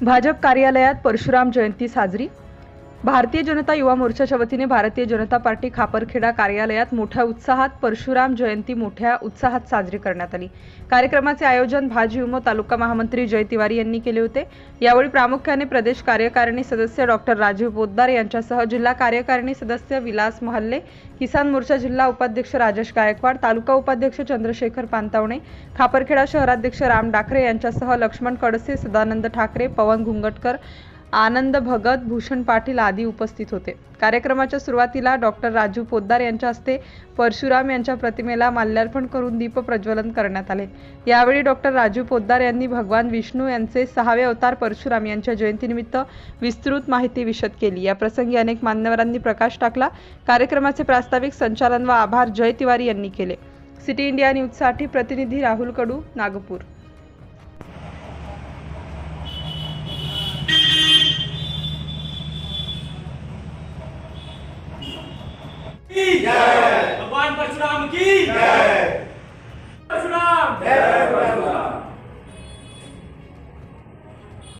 भाजप कार्यालयात परशुराम जयंती साजरी भारतीय जनता युवा मोर्चाच्या वतीने भारतीय जनता पार्टी खापरखेडा कार्यालयात मोठ्या उत्साहात परशुराम जयंती मोठ्या उत्साहात साजरी करण्यात आली. कार्यक्रमाचे आयोजन भाजयुमो तालुका महामंत्री जय तिवारी यांनी केले होते. यावेळी प्रामुख्याने प्रदेश कार्यकारिणी सदस्य डॉक्टर राजीव पोद्दार यांच्यासह जिल्हा कार्यकारिणी सदस्य विलास महल्ले किसान मोर्चा जिल्हा उपाध्यक्ष राजेश गायकवाड तालुका उपाध्यक्ष चंद्रशेखर पांतावणे खापरखेडा शहराध्यक्ष राम डाकरे यांच्यासह लक्ष्मण कडसे सदानंद ठाकरे पवन घुंगटकर आनंद भगत भूषण पाटील आदी उपस्थित होते. कार्यक्रमाच्या सुरुवातीला डॉक्टर राजू पोद्दार यांच्या हस्ते परशुराम यांच्या प्रतिमेला माल्यार्पण करून दीप प्रज्वलन करण्यात आले. यावेळी डॉक्टर राजू पोद्दार यांनी भगवान विष्णू यांचे सहावे अवतार परशुराम यांच्या जयंतीनिमित्त विस्तृत माहिती विशद केली. या प्रसंगी अनेक मान्यवरांनी प्रकाश टाकला. कार्यक्रमाचे प्रास्ताविक संचालन व आभार जय तिवारी यांनी केले. सिटी इंडिया न्यूजसाठी प्रतिनिधी राहुल कडू नागपूर. की भगवान परशुराम की परशुराम